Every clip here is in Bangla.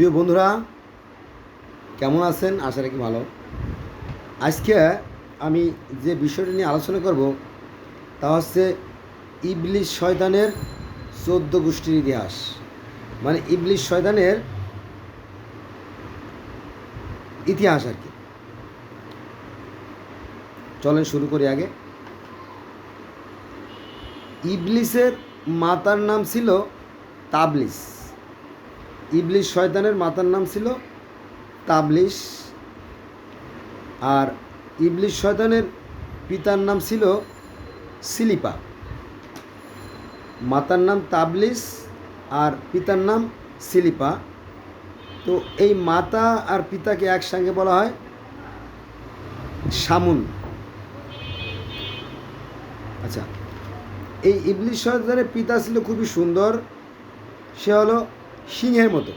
প্রিয় বন্ধুরা, কেমন আছেন? আশা রাখি ভালো। আজকে আমি যে বিষয়টা নিয়ে আলোচনা করব, তা হচ্ছে ইবলিশ শয়তানের চোদ্দ গোষ্ঠীর ইতিহাস। মানে ইবলিশ শয়তানের ইতিহাস আর কি। চলেন শুরু করি আগে। ইবলিসের মাতার নাম ছিল তাবলিস। ইবলিশ শয়তানের মাতার নাম ছিল তাবলিশ। আর ইবলিশ শয়তানের পিতার নাম ছিল সিলিপা। মাতার নাম তাবলিশ আর পিতার নাম সিলিপা। তো এই মাতা আর পিতাকে একসঙ্গে বলা হয় সামুন। আচ্ছা এই ইবলিশ শয়তানের পিতা ছিল খুবই সুন্দর। সে হলো সিংহের মতো।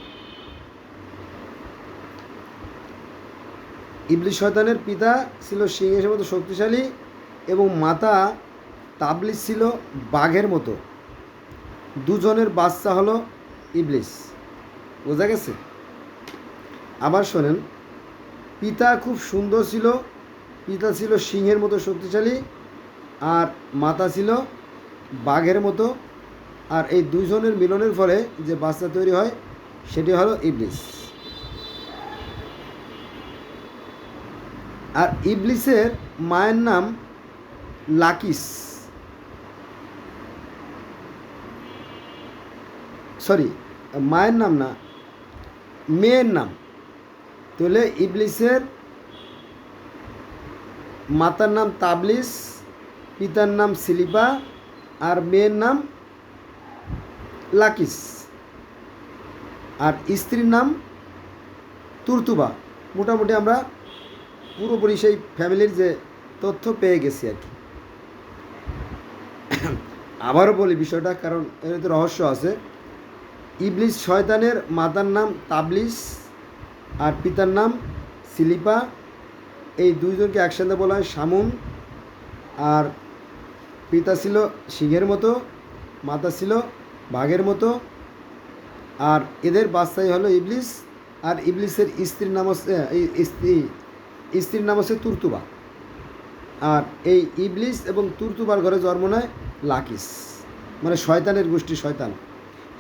ইবলিশ শয়তানের পিতা ছিল সিংহের মতো শক্তিশালী এবং মাতা তাবলিস ছিল বাঘের মতো। দুজনের বাচ্চা হলো ইবলিস বোঝা গেছে? আবার শোনেন, পিতা খুব সুন্দর ছিল, পিতা ছিল সিংহের মতো শক্তিশালী আর মাতা ছিল বাঘের মতো। আর এই দুইজনের মিলনের ফলে যে বাচ্চা তৈরি হয়, সেটি হলো ইবলিস। আর ইবলিসের মায়ের নাম লাকিস। সরি, মায়ের নাম না, মেয়ের নাম। তাহলে ইবলিসের মাতার নাম তাবলিস, পিতার নাম সিলিপা, আর মেয়ের নাম লাকিস। আর স্ত্রীর নাম তুরতুবা। মোটামুটি আমরা পুরোপুরি সেই ফ্যামিলির যে তথ্য পেয়ে গেছি আর কি। আবারও বলি বিষয়টা, কারণ এর তো রহস্য আছে। ইবলিস শয়তানের মাতার নাম তাবলিস, আর পিতার নাম সিলিপা। এই দুইজনকে একসাথে বলা হয় শামুন আর পিতা ছিল সিংহের মতো, মাতা ছিল বাঘের মতো। আর এদের বাচ্চাই হলো ইবলিস। আর ইবলিসের স্ত্রীর নাম হচ্ছে স্ত্রী, স্ত্রীর নাম হচ্ছে তুর্তুবা। আর এই ইবলিস এবং তুর্তুবার ঘরে জন্ম নেয় লাকিস। মানে শয়তানের গোষ্ঠী, শয়তান।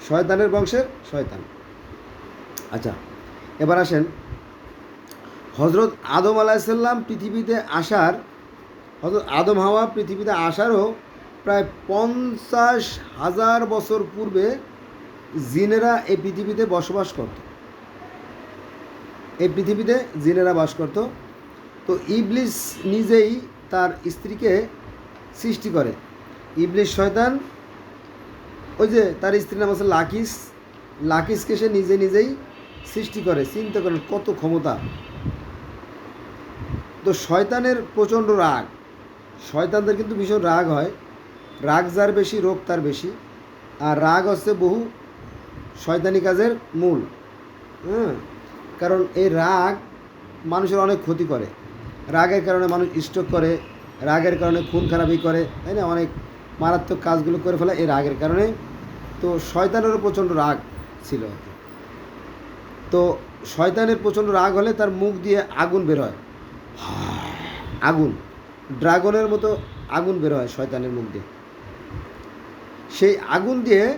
শয়তানের বংশের শয়তান। আচ্ছা এবার আসেন। হজরত আদম আলাহিসাল্লাম পৃথিবীতে আসার হজরত আদম হাওয়া পৃথিবীতে আসারও প্রায় পঞ্চাশ হাজার বছর পূর্বে জিনেরা এই পৃথিবীতে বসবাস করত। এই পৃথিবীতে জিনেরা বাস করত। তো ইবলিস নিজেই তার স্ত্রীকে সৃষ্টি করে। ইবলিস শয়তান, ওই যে তার স্ত্রীর নাম আছে লাকিস। লাকিসকে সে নিজে নিজেই সৃষ্টি করে, চিন্তা করেন কত ক্ষমতা। তো শয়তানের প্রচণ্ড রাগ। শয়তানদের কিন্তু ভীষণ রাগ হয়। রাগ যার বেশি, রোগ তার বেশি। আর রাগ হচ্ছে বহু শয়তানি কাজের মূল। হ্যাঁ? কারণ এই রাগ মানুষের অনেক ক্ষতি করে। রাগের কারণে মানুষ স্ট্রোক করে, রাগের কারণে খুন খারাপি করে, তাই না? অনেক মারাত্মক কাজগুলো করে ফেলে এই রাগের কারণে। তো শয়তানেরও প্রচণ্ড রাগ ছিল। তো শয়তানের প্রচণ্ড রাগ হলে তার মুখ দিয়ে আগুন বের হয়। আগুন। ড্রাগনের মতো আগুন বের হয় শয়তানের মুখ দিয়ে। সেই আগুন দিয়ে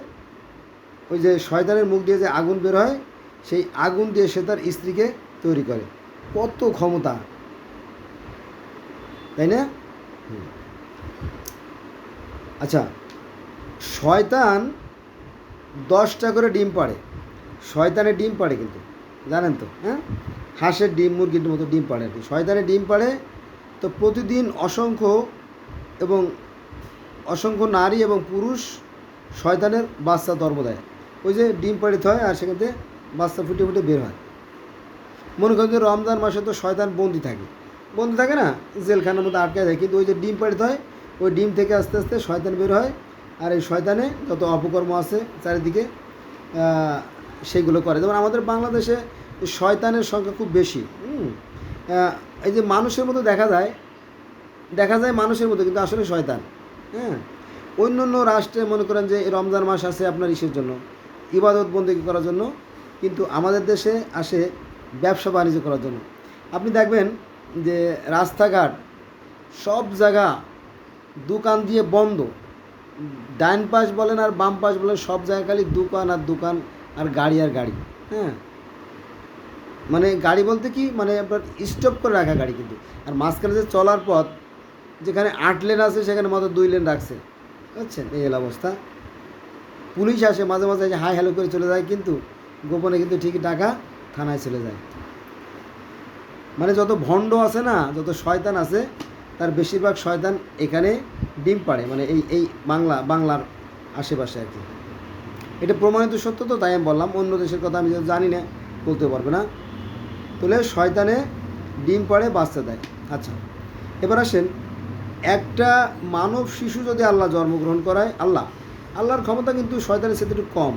ওই যে শয়তানের মুখ দিয়ে যে আগুন বের হয়, সেই আগুন দিয়ে সে তার স্ত্রীকে তৈরি করে। কত ক্ষমতা। তাই না? আচ্ছা শয়তান দশটা করে ডিম পাড়ে। শয়তানের ডিম পাড়ে কিন্তু, জানেন তো হ্যাঁ? হাঁসের ডিম, মুরগির মতো ডিম পাড়ে আর কি। শয়তানের ডিম পাড়ে তো প্রতিদিন অসংখ্য এবং অসংখ্য নারী এবং পুরুষ শয়তানের বাচ্চা ধর্ম দেয়। ওই যে ডিম পাড়িতে হয় আর সেখান থেকে বাচ্চা ফুটে ফুটে বের হয়। মনে করেন যে রমজান মাসে তো শয়তান বন্দি থাকে। বন্দি থাকে না, জেলখানার মধ্যে আটকায় থাকে কিন্তু ওই যে ডিম পাড়িতে হয়, ওই ডিম থেকে আস্তে আস্তে শয়তান বের হয় আর এই শয়তানে যত অপকর্ম আছে চারিদিকে সেইগুলো করে। যেমন আমাদের বাংলাদেশে শয়তানের সংখ্যা খুব বেশি। এই যে মানুষের মতো দেখা যায় দেখা যায় মানুষের মতো কিন্তু আসলে শয়তান। হ্যাঁ অন্য অন্য রাষ্ট্রে মনে করেন যে রমজান মাস আছে আপনার ইসের জন্য, ইবাদত বন্দেগী করার জন্য, কিন্তু আমাদের দেশে আসে ব্যবসা বাণিজ্য করার জন্য। আপনি দেখবেন যে রাস্তাঘাট সব জায়গা দোকান দিয়ে বন্ধ। ডাইন পাশ বলেন আর বাম পাশ বলেন সব জায়গায় খালি দোকান আর দোকান আর গাড়ি আর গাড়ি হ্যাঁ? মানে গাড়ি বলতে কি? মানে আপনার স্টপ করে রাখা গাড়ি কিন্তু। আর মাঝখানে যে চলার পথ, যেখানে আট লেন আছে সেখানে মাত্র দুই লেন রাখছে। বুঝছেন? এই অবস্থা। পুলিশ আসে, মাঝে মাঝে এসে হাই হ্যালো করে চলে যায়, কিন্তু গোপনে কিন্তু ঠিকই টাকা থানায় চলে যায়। মানে যত ভণ্ড আছে না, যত শয়তান আছে, তার বেশিরভাগ শয়তান এখানে ডিম পাড়ে মানে এই এই বাংলা, বাংলার আশেপাশে আর কি। এটা প্রমাণিত সত্য তো, তাই আমি বললাম, অন্য দেশের কথা আমি জানি না বলতে পারবে না। তাহলে শয়তানে ডিম পাড়ে, বাঁচতে দেয়। আচ্ছা এবার আসেন একটা মানব শিশু যদি আল্লাহ জন্মগ্রহণ করায়, আল্লাহ। আল্লাহর ক্ষমতা কিন্তু শয়তানের সাথে একটু কম।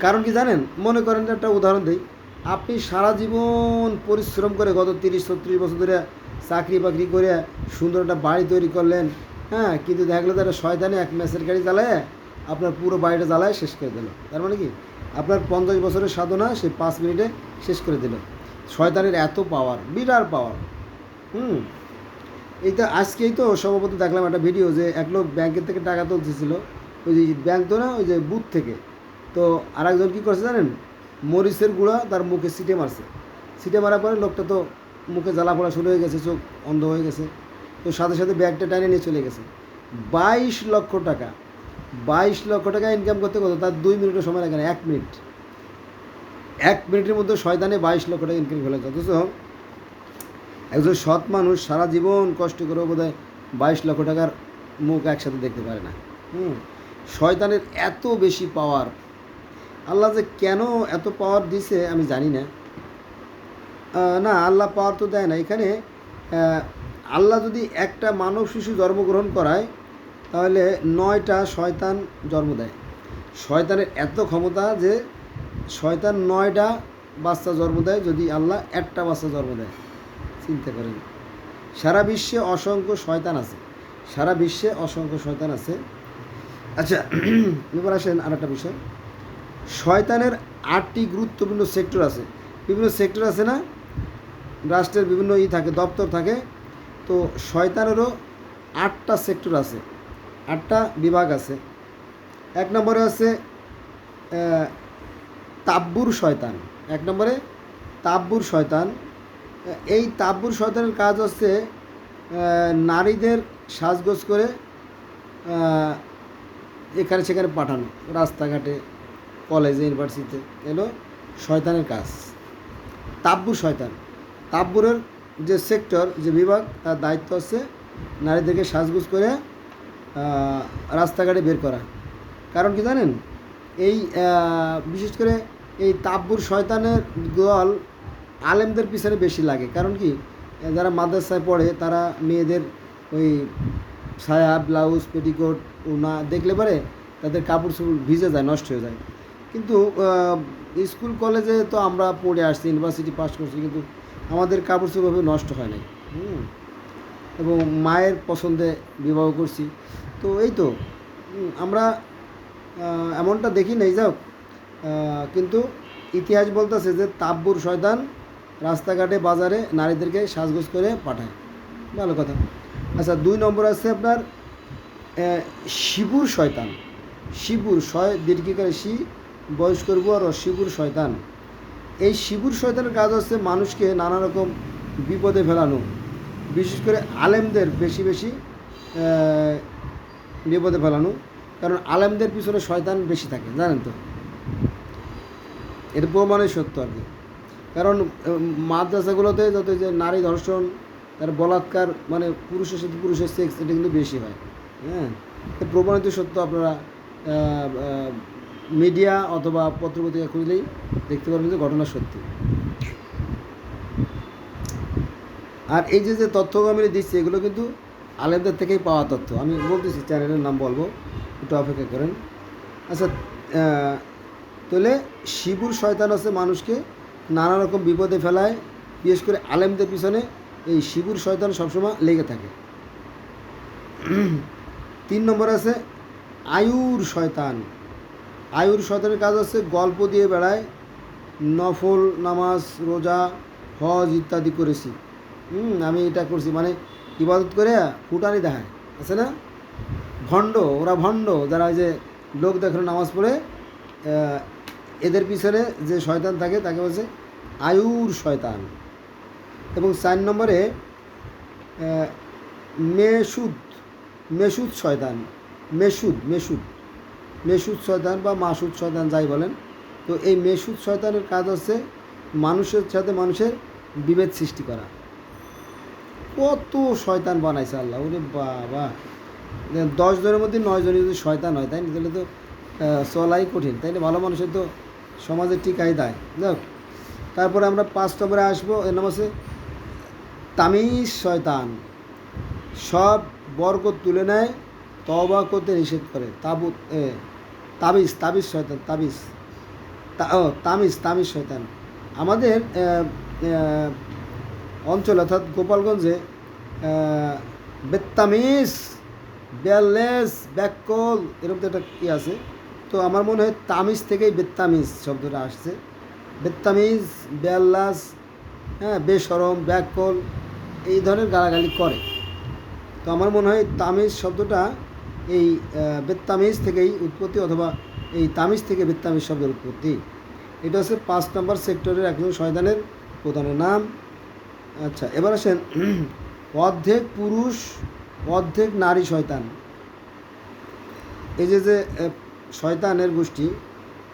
কারণ কি জানেন? মনে করেন একটা উদাহরণ দিই। আপনি সারা জীবন পরিশ্রম করে গত তিরিশ, ছত্রিশ বছর ধরে চাকরি বাকরি করে সুন্দর একটা বাড়ি তৈরি করলেন হ্যাঁ? কিন্তু দেখা গেলো তারা শয়তানে এক ম্যাচের গাড়ি জ্বালায়, আপনার পুরো বাড়িটা জ্বালায়, শেষ করে দিল। তার মানে কি? আপনার পঞ্চাশ বছরের সাধনা সে পাঁচ মিনিটে শেষ করে দিল। শয়তানের এত পাওয়ার বিরাট পাওয়ার হুম। এইটা আজকেই তো সম্ভবত দেখলাম একটা ভিডিও যে এক লোক ব্যাংকের থেকে টাকা তুলতেছিল, ওই যে ব্যাংক তো না, ওই যে বুথ থেকে। তো আরেকজন কী করছে জানেন? মরিচের গুঁড়া তার মুখে সিটে মারছে। সিটে মারার পরে লোকটা তো মুখে জ্বালা পড়া শুরু হয়ে গেছে, চোখ অন্ধ হয়ে গেছে। তো সাথে সাথে ব্যাগটা টাইনে নিয়ে চলে গেছে। বাইশ লক্ষ টাকা, বাইশ লক্ষ টাকা ইনকাম করতে কত তার দুই মিনিটের সময় লাগে না, এক মিনিট। এক মিনিটের মধ্যে শয়তানে বাইশ লক্ষ টাকা ইনকাম ফেলে অথচ একজন সৎ মানুষ সারা জীবন কষ্ট করে বোধ হয় বাইশ লক্ষ টাকার মুখ একসাথে দেখতে পারে না। হুম? শয়তানের এত বেশি পাওয়ার আল্লাহ যে কেন এত পাওয়ার দিছে আমি জানি না। না, আল্লাহ পাওয়ার তো দেয় না। এখানে আল্লাহ যদি একটা মানব শিশু জন্মগ্রহণ করায়, তাহলে নয়টা শয়তান জন্ম দেয়। শয়তানের এত ক্ষমতা যে শয়তান নয়টা বাচ্চা জন্ম দেয় যদি আল্লাহ একটা বাচ্চা জন্ম দেয়। চিন্তা করেন সারা বিশ্বে অসংখ্য শয়তান আছে। সারা বিশ্বে অসংখ্য শয়তান আছে। আচ্ছা এবার আসেন আর একটা বিষয়। শয়তানের আটটি গুরুত্বপূর্ণ সেক্টর আছে। বিভিন্ন সেক্টর আছে না? রাষ্ট্রের বিভিন্ন ই থাকে, দপ্তর থাকে। তো শয়তানেরও আটটা সেক্টর আছে। আটটা বিভাগ আছে। এক নম্বরে আছে তাব্বুর শয়তান। এক নম্বরে তাব্বুর শয়তান। এই তাব্বুর শয়তানের কাজ হচ্ছে নারীদের সাজগোজ করে এখানে সেখানে পাঠানো, রাস্তাঘাটে, কলেজে, ইউনিভার্সিটিতে। এলো শয়তানের কাজ। তাব্বুর শয়তান। তাব্বুরের যে সেক্টর, যে বিভাগ, তার দায়িত্ব হচ্ছে নারীদেরকে সাজগুজ করে রাস্তাঘাটে বের করা। কারণ কি জানেন? এই বিশেষ করে এই তাব্বুর শয়তানের দল আলেমদের পিছনে বেশি লাগে। কারণ কি, যারা মাদ্রাসায় পড়ে, তারা মেয়েদের ওই সায়া ব্লাউজ, পেটিকোট উনা দেখলে পরে তাদের কাপড় চোপড় ভিজে যায়, নষ্ট হয়ে যায়। কিন্তু স্কুল, কলেজে তো আমরা পড়ে আসছি, ইউনিভার্সিটি পাস করছি, কিন্তু আমাদের কাপড় চোপড় নষ্ট হয় নাই। এবং মায়ের পছন্দে বিবাহ করছি। তো এই তো আমরা এমনটা দেখি নেই যাও কিন্তু ইতিহাস বলতেছে যে তাব্বুর শয়তান রাস্তাঘাটে, বাজারে নারীদেরকে সাজগোজ করে পাঠায়। ভালো কথা। আচ্ছা দুই নম্বর আছে আপনার শিবুর শয়তান। শিবুর শয়, দীর্ঘিকারে শি বয়স করব আর শিবুর শয়তান। এই শিবুর শয়তানের কাজ হচ্ছে মানুষকে নানা রকম বিপদে ফেলানো। বিশেষ করে আলেমদের বেশি বেশি বিপদে ফেলানো। কারণ আলেমদের পিছনে শয়তান বেশি থাকে, জানেন তো? এর প্রমাণে সত্য আর কি। কারণ মাদ্রাসাগুলোতে যত যে নারী ধর্ষণ, তার বলাৎকার মানে পুরুষের সাথে পুরুষের সেক্স এটা কিন্তু বেশি হয় হ্যাঁ? প্রমাণিত সত্য আপনারা মিডিয়া অথবা পত্রপত্রিকা খুঁজলেই দেখতে পারবেন যে ঘটনা সত্যি। আর এই যে যে তথ্যগুলো আমি দিচ্ছি, এগুলো কিন্তু আলেমদের থেকেই পাওয়া তথ্য। আমি বলতেছি চ্যানেলের নাম বলব, একটু অপেক্ষা করেন। আচ্ছা তাহলে শিবুর শয়তান আছে মানুষকে নানা রকম বিপদে ফেলায়, বিশেষ করে আলেমদের পিছনে এই শিবুর শয়তান সবসময় লেগে থাকে। তিন নম্বর আছে, আয়ুর শয়তান। আয়ুর শয়তানের কাজ হচ্ছে গল্প দিয়ে বেড়ায়, নফল, নামাজ, রোজা, হজ ইত্যাদি করেছি। হুম, আমি এটা করছি মানে ইবাদত করে ফুটানি দেখায়, আছে না? ভণ্ড, ওরা ভণ্ড, যারা যে লোক দেখানো নামাজ পড়ে এদের পিছনে যে শয়তান থাকে, তাকে বলছে আয়ুর শয়তান। এবং চার নম্বরে মেসুদ মেসুদ শয়তান, মেসুদ মেসুদ মেসুদ শয়তান বা মাসুদ শয়তান যাই বলেন। তো এই মেসুদ শয়তানের কাজ হচ্ছে মানুষের সাথে মানুষের বিভেদ সৃষ্টি করা। কত শয়তান বানাইছে আল্লাহ, ওরে বাবা। দশ জনের মধ্যে নয় জনের যদি শয়তান হয়, তাই না? তাহলে তো চলাই কঠিন। তাই না? ভালো মানুষের তো সমাজে টিকাই দেয়। যাক তারপরে আমরা পাঁচ নম্বরে আসব এর নাম আছে তামিজ শয়তান। সব বরকত তুলে নেয় তবা করতে নিষেধ করে। তাবুত এ, তাবিজ তাবিজ শয়তান তাবিজ। ও তামিজ তামিজ শয়তান। আমাদের অঞ্চল অর্থাৎ গোপালগঞ্জে বেত্তামিজ বেয়াল্লেস ব্যাককল এরকম তো একটা কি আছে? তো আমার মনে হয় তামিজ থেকেই বেত্তামিজ শব্দটা আসছে। বেত্তামিজ বেয়াল্লাস হ্যাঁ বেসরম ব্যাককল এই ধরনের গালাগালি করে। তো আমার মনে হয় তামিজ শব্দটা এই বেত্তামিজ থেকেই উৎপত্তি অথবা এই তামিজ থেকে বেত্তামিজ শব্দের উৎপত্তি। এটা হচ্ছে পাঁচ নম্বর সেক্টরের একজন শয়তানের প্রধানের নাম। আচ্ছা এবার আসেন। অর্ধেক পুরুষ, অর্ধেক নারী শয়তান। এই যে যে শয়তানের গোষ্ঠী।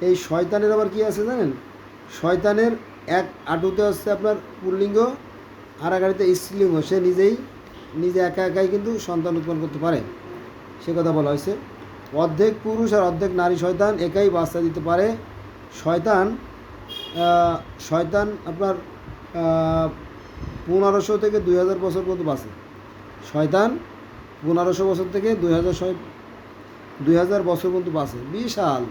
এই শয়তানের আবার কি আছে জানেন? শয়তানের এক আটুতে হচ্ছে আপনার পুল্লিঙ্গ আর আটুতে স্ত্রীলিঙ্গ। সে নিজেই, নিজে একা একাই কিন্তু সন্তান উৎপন্ন করতে পারে। সে কথা বলা হয়েছে। অর্ধেক পুরুষ আর অর্ধেক নারী শয়তান একাই বাচ্চা দিতে পারে। শয়তান শয়তান আপনার পনেরোশো থেকে দুই হাজার বছর পর্যন্ত বাঁচে। শয়তান পনেরোশো বছর থেকে দুই হাজার ছয় দুই হাজার বছর পর্যন্ত বাঁচে। বিশাল।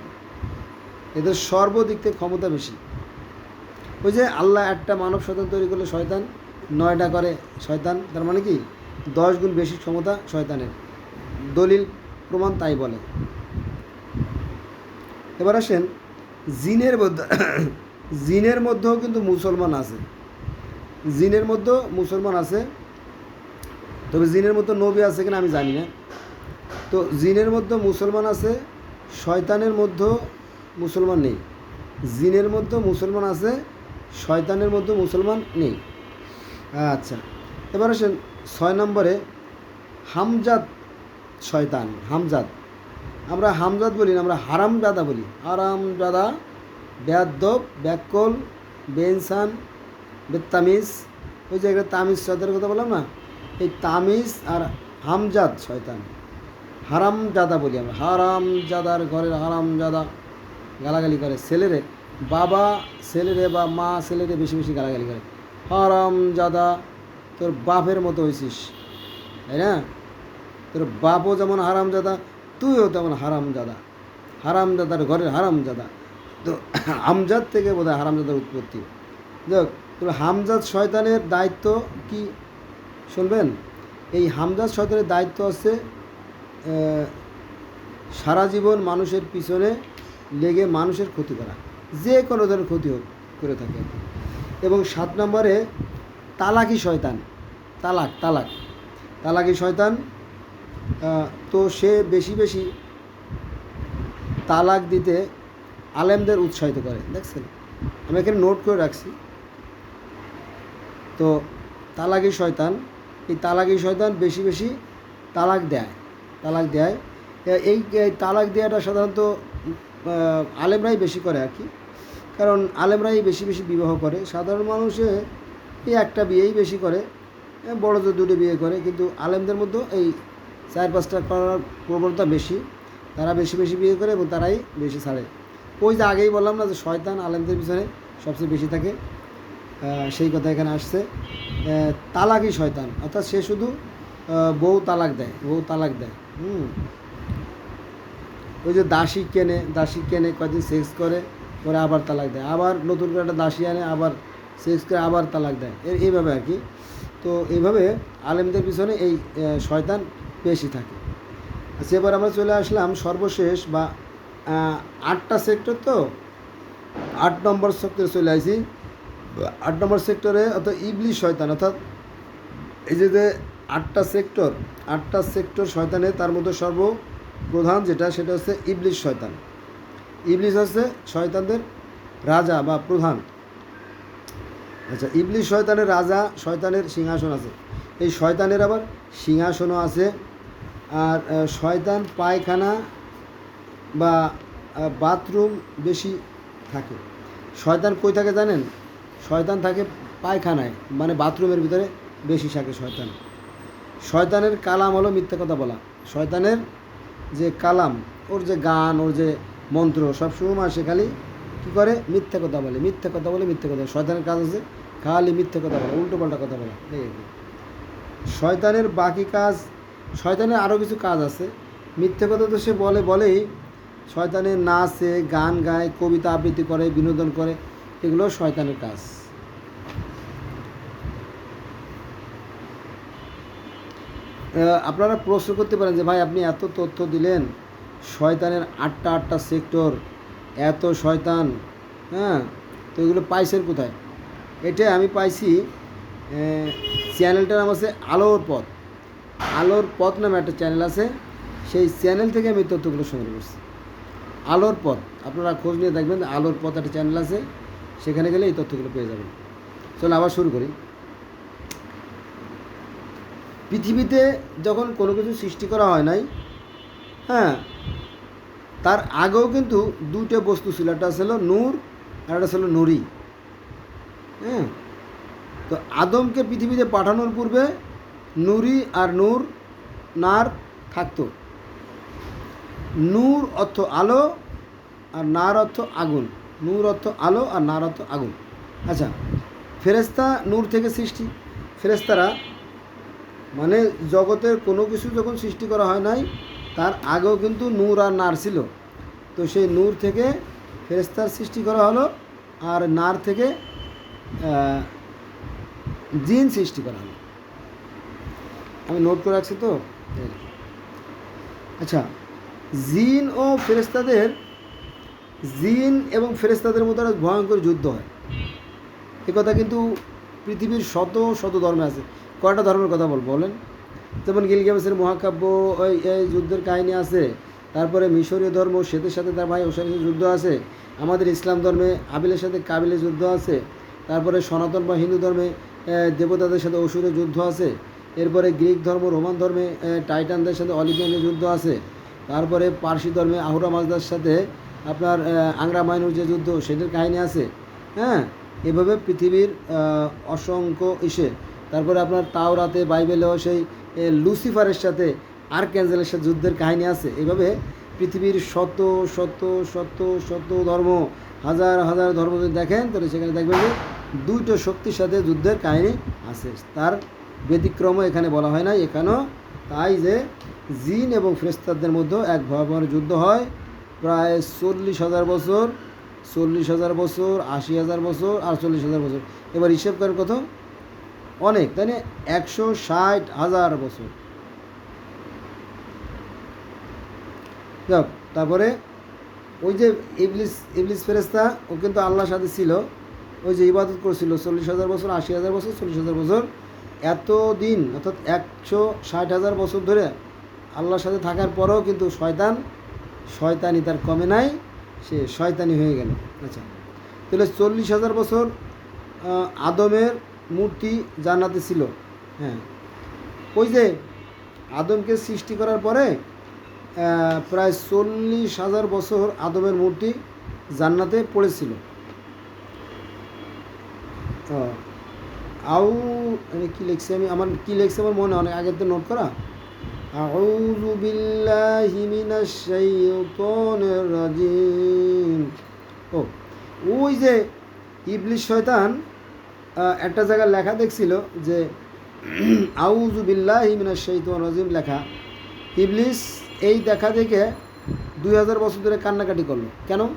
এদের সর্বদিক থেকে ক্ষমতা বেশি। ওই যে আল্লাহ একটা মানব শয়তান তৈরি করলে শয়তান, নয়টা করে শয়তান, তার মানে কি? দশ গুণ বেশি ক্ষমতা শয়তানের। দলিল, প্রমাণ তাই বলে। এবার আসেন, জিনের মধ্যে, জিনের মধ্যেও কিন্তু মুসলমান আছে। জিনের মধ্যেও মুসলমান আছে। তবে জিনের মধ্যে নবী আছে কিনা আমি জানি না। তো জিনের মধ্যে মুসলমান আছে, শয়তানের মধ্যেও মুসলমান নেই। জিনের মধ্যে মুসলমান আছে, শয়তানের মধ্যে মুসলমান নেই। আচ্ছা এবার আসেন ছয় নম্বরে, হামজাদ শয়তান, হামজাদ। আমরা হামজাদ বলি না, আমরা হারামজাদা বলি। হারামজাদা বেয়াদ্দব ব্যাকল বেনসান বেতামিজ ওই যে একটা তামিজ শয়তানের কথা বললাম না? এই তামিজ আর হামজাদ শয়তান। হারামজাদা বলি আমরা। হারামজাদার ঘরের হারাম জাদা গালাগালি করে। ছেলেরে বাবা ছেলেরে বা মা ছেলেরে বেশি বেশি গালাগালি করে। হারাম জাদা তোর বাপের মতো হয়েছিস তাই না? তোর বাপও যেমন হারাম জাদা তুইও তেমন হারামজাদা। হারামজাদার ঘরের হারাম জাদা তো হামজাদ থেকে বোধ হয় হারামজাদার উৎপত্তি। দেখ তোর হামজাদ শয়তানের দায়িত্ব কি? শুনবেন? এই হামজাদ শয়তানের দায়িত্ব আহ, সারা জীবন মানুষের পিছনে লেগে মানুষের ক্ষতি করা। যে কোনো ধরনের ক্ষতি করে থাকে। এবং সাত নম্বরে, তালাকি শয়তান। তালাক তালাক। তালাকি শয়তান তো সে বেশি বেশি তালাক দিতে আলেমদের উৎসাহিত করে। দেখছেন? আমি এখানে নোট করে রাখছি। তো তালাকি শয়তান, এই তালাকি শয়তান বেশি বেশি তালাক দেয়। তালাক দেয়। এই তালাক দেওয়াটা সাধারণত আলেমরাই বেশি করে আর কি। কারণ আলেমরাই বেশি বেশি বিবাহ করে। সাধারণ মানুষে এই একটা বিয়েই বেশি করে। এ, বড় তো দুটো বিয়ে করে কিন্তু আলেমদের মধ্যে এই চার পাঁচটা করার প্রবণতা বেশি। তারা বেশি বেশি বিয়ে করে এবং তারাই বেশি ছাড়ে। ওই যে আগেই বললাম না যে শয়তান আলেমদের পিছনে সবচেয়ে বেশি থাকে। সেই কথা এখানে আসছে। তালাকই শয়তান। অর্থাৎ সে শুধু বউ তালাক দেয় বউ তালাক দেয়। হুম। ওই যে দাসী কেনে দাসী কেনে কদিন সেক্স করে, পরে আবার তালাক দেয়। আবার নতুন করে একটা দাসী আনে, আবার সেক্স করে আবার তালাক দেয়। এ- এইভাবে আর কি। তো এইভাবে আলেমদের পিছনে এই শয়তান বেশি থাকে। আচ্ছা এবার আমরা চলে আসলাম সর্বশেষ বা আটটা সেক্টর তো? আট নম্বর সেক্টরে চলে আসি। আট নম্বর সেক্টরে অর্থাৎ ইবলিশ শয়তান, অর্থাৎ এই যে আটটা সেক্টর আটটা সেক্টর শয়তানে তার মধ্যে সর্বপ্রধান যেটা, সেটা হচ্ছে ইবলিশ শয়তান। ইবলিশ হচ্ছে শয়তানদের রাজা বা প্রধান। আচ্ছা ইবলিশ শয়তানের রাজা শয়তানের সিংহাসন আছে। এই শয়তানের আবার সিংহাসনও আছে। আর শয়তান পায়খানা বা বাথরুম বেশি থাকে। শয়তান কই থাকে জানেন? শয়তান থাকে পায়খানায় মানে বাথরুমের ভিতরে বেশি থাকে শয়তান। শয়তানের কালাম হলো মিথ্যা কথা বলা। শয়তানের যে কালাম, ওর যে গান, ওর যে মন্ত্র, সব সময় সে খালি কী করে? মিথ্যা কথা বলে। মিথ্যা কথা বলে, মিথ্যা কথা। শয়তানের কাজ আছে খালি মিথ্যা কথা বলা উল্টো পাল্টা কথা বলা। আর শয়তানের বাকি কাজ, শয়তানের আরও কিছু কাজ আছে। মিথ্যে কথা তো সে বলে, বলেই শয়তানের নাচে, গান গায়, কবিতা আবৃত্তি করে, বিনোদন করে, এগুলো শয়তানের কাজ। আপনারা প্রশ্ন করতে পারেন যে, ভাই, আপনি এত তথ্য দিলেন, শয়তানের আটটা আটটা সেক্টর, এত শয়তান হ্যাঁ? তো এগুলো পাইছেন কোথায়? এটা আমি পাইছি চ্যানেলটার নাম আছে আলোর পথ। আলোর পথ নামে একটা চ্যানেল আছে, সেই চ্যানেল থেকে আমি তথ্যগুলো সংগ্রহ করছি। আলোর পথ, আপনারা খোঁজ নিয়ে দেখবেন, আলোর পথ একটা চ্যানেল আছে, সেখানে গেলে এই তথ্যগুলো পেয়ে যাবেন। চলো আবার শুরু করি। পৃথিবীতে যখন কোনো কিছু সৃষ্টি করা হয় নাই হ্যাঁ তার আগেও কিন্তু দুটো বস্তু ছিল, একটা ছিল নূর আর একটা ছিল নুরি। হ্যাঁ তো আদমকে পৃথিবীতে পাঠানোর পূর্বে নুরি আর নূর নার থাকতো। নূর অর্থ আলো আর নার অর্থ আগুন। নূর অর্থ আলো আর নার অর্থ আগুন। আচ্ছা ফেরেস্তা নূর থেকে সৃষ্টি। ফেরেস্তারা মানে জগতের কোনো কিছু যখন সৃষ্টি করা হয় নাই, তার আগেও কিন্তু নূর আর নার ছিল। তো সেই নূর থেকে ফেরেস্তার সৃষ্টি করা হলো আর নার থেকে জিন সৃষ্টি করা হলো। আমি নোট করে রাখছি তো? আচ্ছা জিন ও ফেরেস্তাদের জিন এবং ফেরেস্তাদের মধ্যে একটা ভয়ঙ্কর যুদ্ধ হয়। এ কথা কিন্তু পৃথিবীর শত শত ধর্মে আছে। কয়টা ধর্মের কথা বলব বলেন? যেমন গিলগামেসের মহাকাব্য, ওই, এই যুদ্ধের কাহিনী আছে। তারপরে মিশরীয় ধর্ম শ্বেতের সাথে তার ভাই ওষার যুদ্ধ আছে। আমাদের ইসলাম ধর্মে আবিলের সাথে কাবিলের যুদ্ধ আছে। তারপরে সনাতন বা হিন্দু ধর্মে দেবতাদের সাথে অসুরের যুদ্ধ আছে। এরপরে গ্রিক ধর্ম, রোমান ধর্মে টাইটানদের সাথে অলিভিয়ানের যুদ্ধ আছে। তারপরে পার্সি ধর্মে আহুরা মাজদার সাথে আপনার আংরা মাইনুর যে যুদ্ধ সেটার কাহিনী আছে। হ্যাঁ? এভাবে পৃথিবীর অসংখ্য ইসে। তারপরে আপনার তাওরাতে, বাইবেলেও সেই লুসিফারের সাথে আর ক্যান্সেলের সাথে যুদ্ধের কাহিনী আছে। এভাবে পৃথিবীর শত শত শত শত ধর্ম, হাজার হাজার ধর্ম যদি দেখেন, তাহলে সেখানে দেখবেন যে দুইটো শক্তির সাথে যুদ্ধের কাহিনী আছে। তার ব্যতিক্রম এখানে বলা হয় না এখানেও তাই যে জিন এবং ফ্রেস্তারদের মধ্যেও এক ভয়াবহ যুদ্ধ হয়। প্রায় চল্লিশ হাজার বছর, চল্লিশ হাজার বছর, আশি হাজার বছর আর চল্লিশ হাজার বছর। এবার হিসেব করার কত অনেক, তাই না? একশো ষাট হাজার বছর। তারপরে ওই যে ইবলিস ইবলিস ফেরেস্তা ও কিন্তু আল্লাহর সাথে ছিল। ওই যে ইবাদত করছিল, চল্লিশ হাজার বছর, আশি হাজার বছর, চল্লিশ হাজার বছর। এত দিন অর্থাৎ একশো ষাট হাজার বছর ধরে আল্লাহর সাথে থাকার পরেও কিন্তু শয়তান, শয়তানি তার কমে নাই, সে শয়তানি হয়ে গেল। আচ্ছা তাহলে চল্লিশ হাজার বছর আদমের মূর্তি জান্নাতে ছিল হ্যাঁ ওই যে আদমকে সৃষ্টি করার পরে আহ, প্রায় চল্লিশ হাজার বছর আদমের মূর্তি জান্নাতে পড়েছিল ও, আউ আমি কী লিখছি আমি আমার কী লিখছি আমার মনে অনেক আগের তো নোট করা أعوذ بالله من الشيطان الرجيم ও ওই যে ইবলিশ শয়তান আহ, একটা জায়গায় লেখা দেখছিল যে আউজু বিল্লাহ মিনাশ শাইতানির রাজিম লেখা, ইবলিস এই দেখা দেখে দুই হাজার বছর ধরে কান্নাকাটি করল। কেন?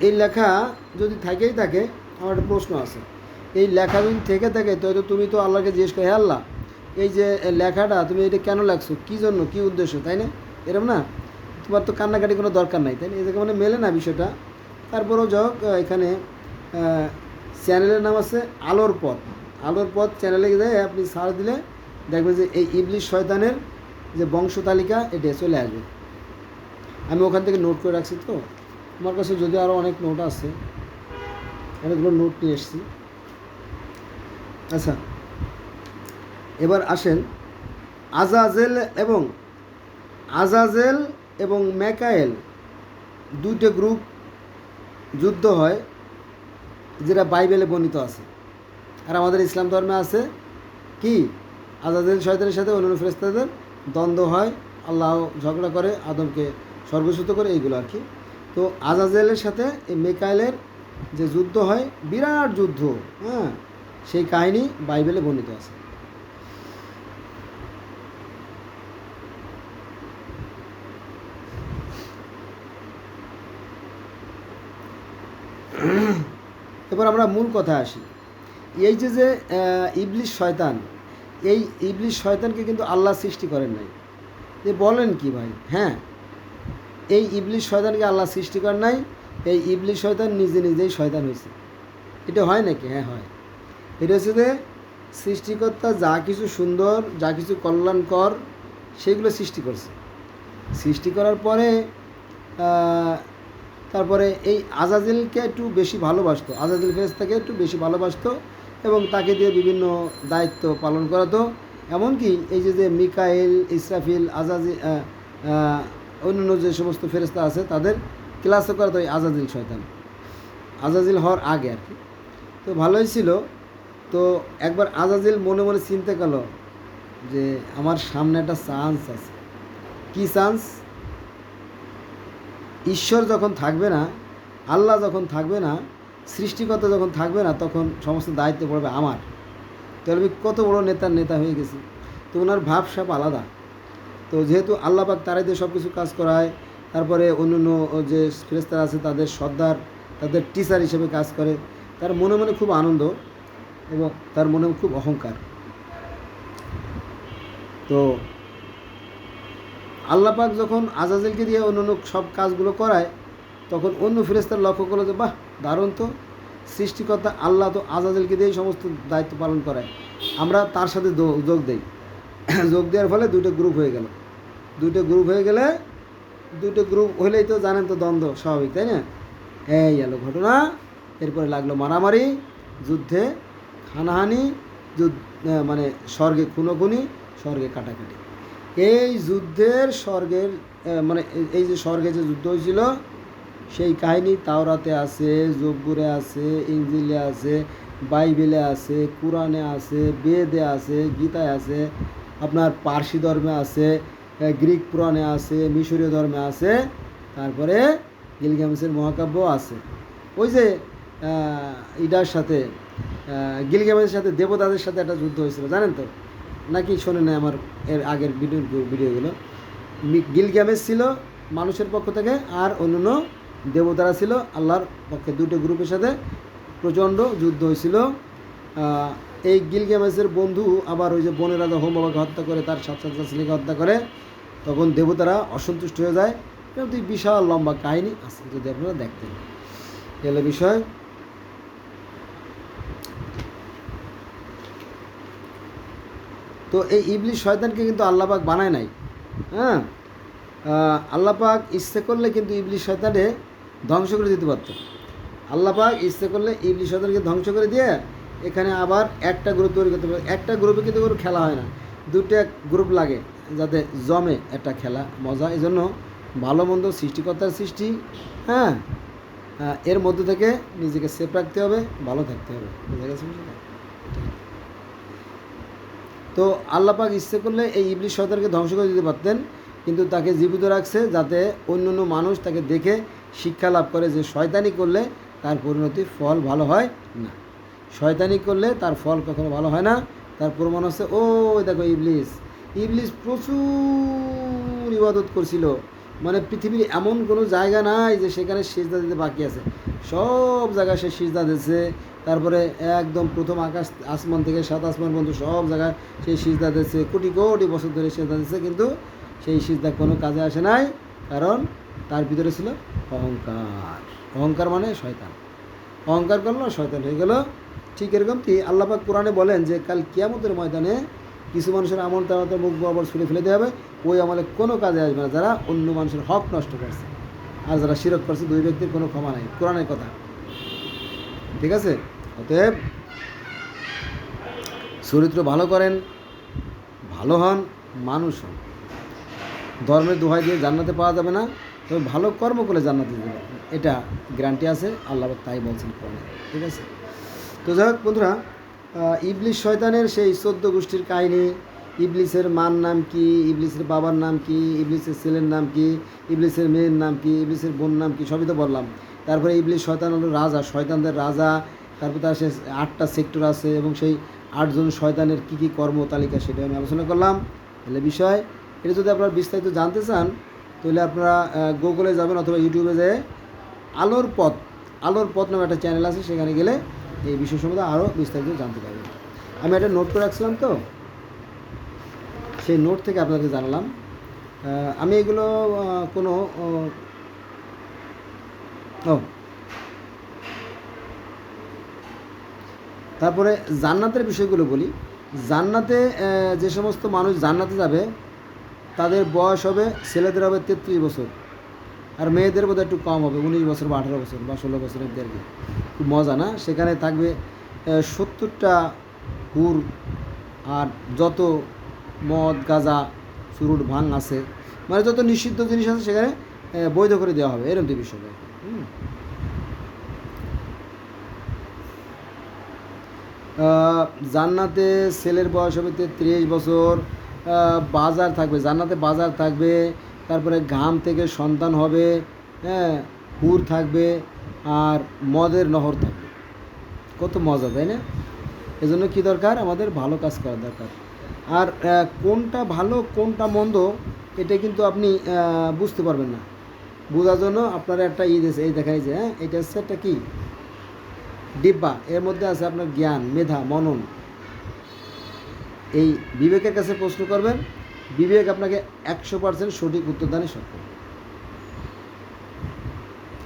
এই লেখা যদি থাকেই থাকে, আমার একটা প্রশ্ন আছে। এই লেখা যদি থেকে থাকে তো তুমি তো আল্লাহকে জিজ্ঞেস করে, "হে আল্লাহ, এই যে লেখাটা, তুমি এটা কেন লেখছো? কী জন্য? কী উদ্দেশ্য? তাই না? এরকম না? তোমার তো কান্নাকাটি কোনো দরকার নাই, তাই না? জায়গায় মানে মেলে না বিষয়টা। তারপরেও যাক এখানে চ্যানেলের নাম আছে আলোর পথ। আলোর পথ চ্যানেলে যায় আপনি সার্চ দিলে দেখবেন যে এই ইবলিশ শয়তানের যে বংশ তালিকা, এটা চলে আসবে। আমি ওখান থেকে নোট করে রাখছি তো। আমার কাছে যদি আরও অনেক নোট আছে অনেকগুলো নোট নিয়ে এসেছি। আচ্ছা এবার আসেন আজাজেল এবং আজাজেল এবং ম্যাকায়েল দুইটা গ্রুপ যুদ্ধ হয়। যেটা বাইবেলে বর্ণিত আছে। আর আমাদের ইসলাম ধর্মে আছে কি? আজাজেল শয়তানের সাথে অন্যান্য ফেরেস্তাদের দ্বন্দ্ব হয়, আল্লাহ ঝগড়া করে, আদমকে স্বর্গচ্যুত করে, এইগুলো আর কি। তো আজাজেলের সাথে এই মেকাইলের যে যুদ্ধ হয়, বিরাট যুদ্ধ হ্যাঁ? সেই কাহিনী বাইবেলে বর্ণিত আছে। এবার আমরা মূল কথা আসি। এই যে যে ইবলিশ শয়তান, এই ইবলিশ শয়তানকে কিন্তু আল্লাহ সৃষ্টি করেন নাই। যে বলেন কি ভাই? হ্যাঁ এই ইবলিশ শয়তানকে আল্লাহ সৃষ্টি করেন নাই, এই ইবলিশ শয়তান নিজে নিজেই শয়তান হয়েছে এটা হয় নাকি? হ্যাঁ হয়। এটা হচ্ছে যে, সৃষ্টিকর্তা যা কিছু সুন্দর, যা কিছু কল্যাণকর, সেগুলো সৃষ্টি করছে। সৃষ্টি করার পরে তারপরে এই আজাজিলকে একটু বেশি ভালোবাসতো, আজাজিল ফেরেস্তাকে একটু বেশি ভালোবাসতো এবং তাকে দিয়ে বিভিন্ন দায়িত্ব পালন করাতো। এমনকি এই যে যে মিকাইল, ইসরাফিল, আজাজি অন্যান্য যে সমস্ত ফেরেস্তা আছে, তাদের ক্লাসও করাতো এই আজাজিল শয়তান। আজাজিল হওয়ার আগে আর কি। তো ভালোই ছিল। তো একবার আজাজিল মনে মনে চিন্তা করল যে, আমার সামনে একটা চান্স আছে। কি চান্স ঈশ্বর যখন থাকবে না, আল্লাহ যখন থাকবে না, সৃষ্টিকর্তা যখন থাকবে না, তখন সমস্ত দায়িত্ব পড়বে আমার। তাহলে আমি কত বড় নেতার নেতা হয়ে গেছি। তো ওনার ভাবসাপ আলাদা। তো যেহেতু আল্লাহ পাক তারাই দিয়ে সব কিছু কাজ করায়, তারপরে অন্য অন্য যে ফেরেস্তারা আছে, তাদের সর্দার, তাদের টিচার হিসেবে কাজ করে, তার মনে মনে খুব আনন্দ এবং তার মনে খুব অহংকার। তো আল্লাহ পাক যখন আজাজিলকে দিয়ে অন্য অন্য সব কাজগুলো করায়, তখন অন্য ফেরেস্তার লক্ষ্য করল যে, বাহ, দারুণ তো। সৃষ্টিকর্তা আল্লাহ তো আজাজিলকে দিয়েই সমস্ত দায়িত্ব পালন করায়। আমরা তার সাথে যোগ দেই। যোগ দেওয়ার ফলে দুটো গ্রুপ হয়ে গেল। দুটো গ্রুপ হয়ে গেলে দুটো গ্রুপ হলেই তো জানেন তো দ্বন্দ্ব স্বাভাবিক, তাই না? এই গেল ঘটনা। এরপরে লাগল মারামারি, যুদ্ধে হানাহানি যুদ্ধ মানে স্বর্গে খুনোখুনি, স্বর্গে কাটাকাটি। এই যুদ্ধের স্বর্গের মানে এই- যে স্বর্গে যে যুদ্ধ হয়েছিল, সেই কাহিনী তাওরাতে আছে, জব্বুরে আছে ইঞ্জিলে আছে, বাইবেলে আছে, কোরআনে আছে, বেদে আছে, গীতায় আছে, আপনার পার্সি ধর্মে আছে গ্রিক পুরাণে আছে, মিশরীয় ধর্মে আছে, তারপরে গিলগামেসের মহাকাব্য আছে। ওই যে ইডার সাথে গিলগামেসের সাথে দেবতাদের সাথে একটা যুদ্ধ হয়েছিল, জানেন তো? নাকি শোনে না আমার এর আগের ভিডিও ভিডিওগুলো। মি- গিলগামেস ছিল মানুষের পক্ষ থেকে আর অন্যান্য দেবতারা ছিল আল্লাহর পক্ষে। দুটো গ্রুপের সাথে প্রচণ্ড যুদ্ধ হয়েছিল। এই গিলগামেসের বন্ধু আবার ওই যে বনের রাজা হোম বাবাকে হত্যা করে, তার সাত সাত ছেলেকে হত্যা করে, তখন দেবতারা অসন্তুষ্ট হয়ে যায়। কিন্তু বিশাল লম্বা কাহিনী আছে যদি আপনারা দেখতেন। এলো বিষয়। তো এই ইবলিশ শয়তানকে কিন্তু আল্লাপাক বানায় নাই। হ্যাঁ? আল্লাপাক ইচ্ছে করলে কিন্তু ইবলিশ শয়তানে ধ্বংস করে দিতে পারত। আল্লাপাক ইচ্ছে করলে ইবলিশ শয়তানকে ধ্বংস করে দিয়ে এখানে আবার একটা গ্রুপ তৈরি করতে পারে। একটা গ্রুপে কিন্তু কোনো খেলা হয় না। দুটো গ্রুপ লাগে যাতে জমে একটা খেলা, মজা। এই জন্য ভালো মন্দ সৃষ্টিকর্তার সৃষ্টি হ্যাঁ? এর মধ্যে থেকে নিজেকে সেফ রাখতে হবে, ভালো থাকতে হবে। বুঝা গেছে? তো আল্লাপাক ইচ্ছে করলে এই ইবলিশ সরদারকে ধ্বংস করে দিতে পারতেন, কিন্তু তাকে জীবিত রাখছে যাতে অন্য অন্য মানুষ তাকে দেখে শিক্ষা লাভ করে যে শয়তানি করলে তার পরিণতি ফল ভালো হয় না। শয়তানি করলে তার ফল কখনো ভালো হয় না। তার প্রমাণ হচ্ছে ও দেখো ইবলিশ। ইবলিশ প্রচুর ইবাদত করছিল। মানে পৃথিবীর এমন কোনো জায়গা নাই যে সেখানে সিজদা দিতে বাকি আছে। সব জায়গায় সে সিজদা দিচ্ছে তারপরে একদম প্রথম আকাশ, আসমান থেকে সাত আসমান পর্যন্ত সব জায়গায় সেই সিজদা দিচ্ছে কোটি কোটি বছর ধরে সিজদা দিচ্ছে কিন্তু সেই সিজদা কোনো কাজে আসে নাই, কারণ তার ভিতরে ছিল অহংকার। অহংকার মানে শয়তান। অহংকার করল, শয়তান হয়ে গেল। ঠিক এরকম কি আল্লাপাক কোরআনে বলেন যে, কাল কিয়ামতের ময়দানে কিছু মানুষের আমল তামাতে মুখ বরাবর ছুড়ে ফেলে দেওয়া হবে, ওই আমলে কোনো কাজে আসবে না। যারা অন্য মানুষের হক নষ্ট করছে আর যারা শিরক করছে, দুই ব্যক্তির কোনো ক্ষমা নাই। কোরআনের কথা। ঠিক আছে? অতএব চরিত্র ভালো করেন, ভালো হন, মানুষ হন। ধর্মের দোহাই দিয়ে জান্নাতে পাওয়া যাবে না, তবে ভালো কর্ম করে জান্নাতে দেবে এটা গ্যারান্টি আছে, আল্লাহ তাই বলছেন ঠিক আছে? তো যাই হোক, বন্ধুরা ইবলিশ শয়তানের সেই চোদ্দ গোষ্ঠীর কাহিনী, ইবলিসের মার নাম কি, ইবলিসের বাবার নাম কি, ইবলিসের ছেলের নাম কি, ইবলিসের মেয়ের নাম কি, ইবলিসের বোন নাম কি, সবই তো বললাম। তারপরে ইবলিশ শয়তান হলো রাজা, শয়তানদের রাজা, তারপর তার সে আটটা সেক্টর আছে এবং সেই আটজন শয়তানের কী কী কর্ম তালিকা সেটা আমি আলোচনা করলাম। তাহলে বিষয়, এটা যদি আপনারা বিস্তারিত জানতে চান, তাহলে আপনারা গুগলে যাবেন অথবা ইউটিউবে যেয়ে আলোর পথ আলোর পথ নামে একটা চ্যানেল আছে, সেখানে গেলে এই বিষয় সম্বন্ধে আরও বিস্তারিত জানতে পারবেন। আমি একটা নোট করে রাখছিলাম তো? সেই নোট থেকে আপনাকে জানালাম। আমি এগুলো কোনো, ও তারপরে জান্নাতের বিষয়গুলো বলি। জান্নাতে যে সমস্ত মানুষ জান্নাতে যাবে, তাদের বয়স হবে, ছেলেদের হবে তেত্রিশ বছর। আর মেয়েদের বোধহয় একটু কম হবে, উনিশ বছর বা আঠারো বছর বা ষোলো বছরের আর কি খুব মজা না সেখানে থাকবে সত্তরটা হুর আর যত মদ, গাঁজা চুরুট ভাং আছে মানে যত নিষিদ্ধ জিনিস আছে সেখানে বৈধ করে দেওয়া হবে, এরকম বিষয় হুম। জান্নাতে ছেলের বয়স হবে তেত্রিশ বছর বাজার থাকবে, জান্নাতে বাজার থাকবে তারপরে ঘাম থেকে সন্তান হবে হ্যাঁ হুর থাকবে আর মদের নহর থাকবে। কত মজা, তাই না? এজন্য কী দরকার? আমাদের ভালো কাজ করা দরকার। আর কোনটা ভালো, কোনটা মন্দ, এটা কিন্তু আপনি বুঝতে পারবেন না। বোঝার জন্য আপনার একটা ই দিয়েছে, এই দেখাই যে হ্যাঁ এটা হচ্ছে একটা কী? ডিব্বা। এর মধ্যে আছে আপনার জ্ঞান, মেধা, মনন। এই বিবেকের কাছে প্রশ্ন করবেন বিবেক আপনাকে একশো পার্সেন্ট সঠিক উত্তরদানে সক্ষম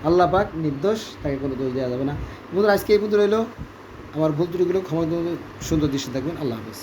আল্লাহ পাক নির্দোষ, তাকে কোনো দোষ দেওয়া যাবে না। বন্ধুরা, আজকে এই পর্যন্ত রইল। আমার ভুল ত্রুটিগুলো ক্ষমা করে সুন্দর দৃষ্টি থাকবেন। আল্লাহ হাফেজ।